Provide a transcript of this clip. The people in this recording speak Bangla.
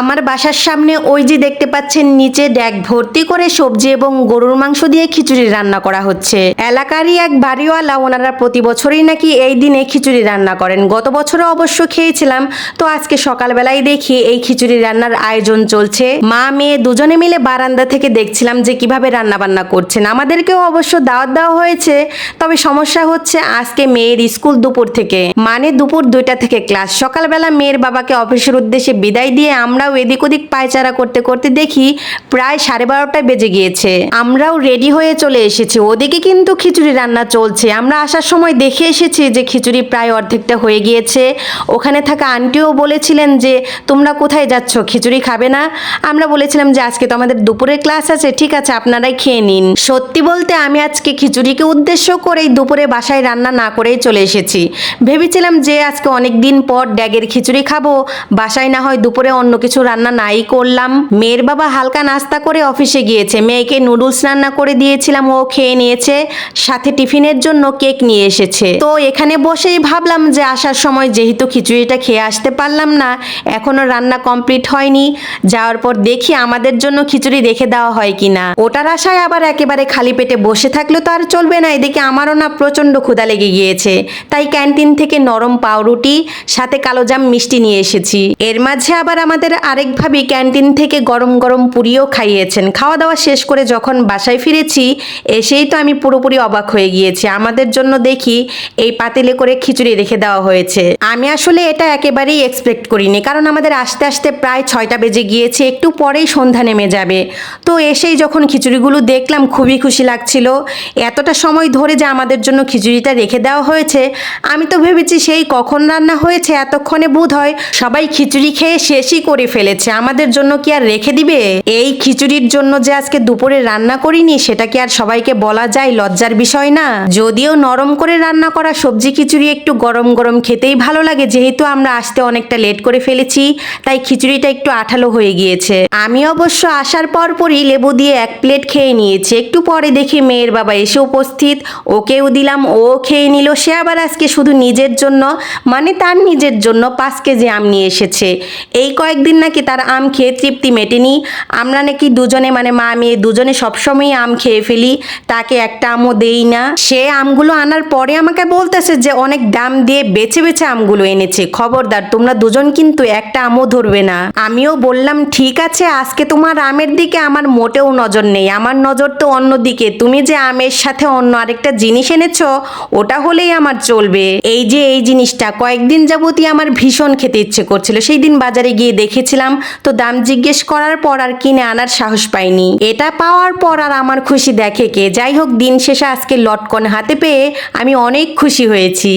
আমার বাসার সামনে ওই যে দেখতে পাচ্ছেন, নিচে ড্যাগ ভর্তি করে সবজি এবং গরুর মাংস দিয়ে খিচুড়ি রান্না করা হচ্ছে। এলাকারই এক বাড়িওয়ালা, ওনারা প্রতি বছরই নাকি এই দিনে খিচুড়ি রান্না করেন। গত বছরও অবশ্য খেয়েছিলাম, তো আজকে সকালবেলায় দেখি এই খিচুড়ি রান্নার আয়োজন চলছে। মা, মেয়ে দুজনে মিলে বারান্দা থেকে দেখছিলাম যে কীভাবে রান্না বান্না করছেন। আমাদেরকেও অবশ্য দাওয়াত দেওয়া হয়েছে, তবে সমস্যা হচ্ছে আজকে মেয়ের স্কুল দুপুর থেকে। মানে দুপুর দুইটা থেকে ক্লাস। সকালবেলা মেয়ের বাবাকে অফিসের উদ্দেশ্যে বিদায় দিয়ে আমরাও এদিক ওদিক পায়চারা করতে করতে দেখি প্রায় সাড়ে বারোটায় বেজে গিয়েছে। আমরাও রেডি হয়ে চলে এসেছি। ওদিকে কিন্তু খিচুড়ি রান্না চলছে। আমরা আসার সময় দেখে এসেছি যে খিচুড়ি প্রায় অর্ধেকটা হয়ে গিয়েছে। ওখানে থাকা আন্টিও বলেছিলেন যে, তোমরা কোথায় যাচ্ছ? খিচুড়ি খাবে না? আমরা বলেছিলাম যে, আজকে তো আমাদের দুপুরের ক্লাস আছে। ঠিক আছে, আপনারাই খেয়ে নিন। সত্যি বলতে আমি আজকে খিচুড়িকে উদ্দেশ্য করেই দুপুরে বাসায় রান্না না করেই চলে এসেছি। ভেবেছিলাম যে, আজকে অনেক দিন পর ড্যাগের খিচুড়ি খাব। বাসায় না হয় দুপুরে অন্য কিছু রান্না নাই করলাম। মেয়ের বাবা হালকা নাস্তা করে অফিসে গিয়েছে। মেয়েকে নুডলস রান্না করে দিয়েছিলাম, ও খেয়ে নিয়েছে। সাথে টিফিনের জন্য কেক নিয়ে এসেছে। তো এখানে বসেই ভাবলাম যে আসার সময় যেহেতু খিচুড়িটা খেয়ে আসতে পারলাম না, এখনও রান্না কমপ্লিট হয়নি। যাওয়ার পর দেখি আমাদের জন্য খিচুড়ি রেখে দেওয়া হয় কিনা। ওটার আশায় আবার একেবারে খালি পেটে বসে থাকলে তো আর চলবে না। এদিকে আমারও না প্রচণ্ড ক্ষুধা লেগে গিয়েছে। তাই ক্যান্টিন থেকে নরম পাউরুটি, সাথে কালোজাম মিষ্টি নিয়ে এসেছি। এর মাঝে আবার আমাদের আরেক ভাবি ক্যান্টিন থেকে গরম গরম পুরিও খাইয়েছেন। খাওয়া দাওয়া শেষ করে যখন বাসায় ফিরেছি, এসেই তো আমি পুরোপুরি অবাক হয়ে গিয়েছি। আমাদের জন্য দেখি এই পাতিলে করে খিচুড়ি রেখে দেওয়া হয়েছে। আমি আসলে এটা একেবারেই এক্সপেক্ট করিনি, কারণ আমাদের আসতে আসতে প্রায় ছয়টা বেজে গিয়েছে, একটু পরেই সন্ধ্যা নেমে যাবে। তো এসেই যখন খিচুড়িগুলো দেখলাম, খুবই খুশি লাগছিল। এতটা সময় ধরে যে আমাদের জন্য খিচুড়িটা রেখে দেওয়া হয়েছে, আমি তো ভেবেছি সেই কখন রান্না হয়েছে, এতক্ষণে বোধ হয় সবাই খিচুড়ি খেয়ে শেষই করে ফেলেছে। আমাদের জন্য কি আর রেখে দিবে? এই খিচুড়ির জন্য যে আজকে দুপুরে রান্না করিনি, সেটা কি আর সবাইকে বলা যায় লজ্জার বিষয় না? যদিও নরম করে রান্না করা সবজি খিচুড়ি একটু গরম গরম খেতেই ভালো লাগে, যেহেতু আমরা আসতে অনেকটা লেট করে ফেলেছি, তাই খিচুড়িটা একটু আঠালো হয়ে গিয়েছে। আমি অবশ্য আসার পর পরই লেবু দিয়ে এক প্লেট খেয়ে নিয়েছি। একটু পরে দেখি মেয়ের বাবা এসে উপস্থিত। ওকেও দিলাম, ও খেয়ে নিল, সে আবার আজকে শুধু নিজের জন্য মানে তার নিজের জন্য পাঁচ কেজি আম নিয়ে এসেছে। এই কয়েকদিন নাকি তার আম খেয়ে তৃপ্তি মেটেনি। আমরা নাকি দুজনে মানে মা, মেয়ে দুজনে সবসময়ই আম খেয়ে ফেলি। তাকে একটা আমও দেই না। সে আমগুলো আনার পরে আমাকে বলতেছে যে, অনেক দাম দিয়ে বেছে বেছে আমগুলো এনেছে। খবরদার, তোমরা দুজন কিন্তু একটা আমও ধরবে না। আমিও বললাম, ঠিক আছে, আজকে তোমার আমের দিকে আমার মোটেও নজর নেই। আমার নজর তো অন্য দিকে। তুমি যে আমের সাথে অন্য আরেকটা জিনিস এনেছো, ওটা হলেই আমার চলবে। এই যে এই জিনিসটা, কয়েকদিন যাবতই আমার ভীষণ খেতে ইচ্ছে করছিল। সেই দিন বাজারে গিয়ে দেখেছিলাম তো দাম জিজ্ঞেস করার পর আর কিনে আনার সাহস পাইনি। এটা পাওয়ার পর আর আমার খুশি দেখে কে? যাই হোক, দিন শেষে আজকে লটকন হাতে পেয়ে আমি অনেক খুশি হয়েছি।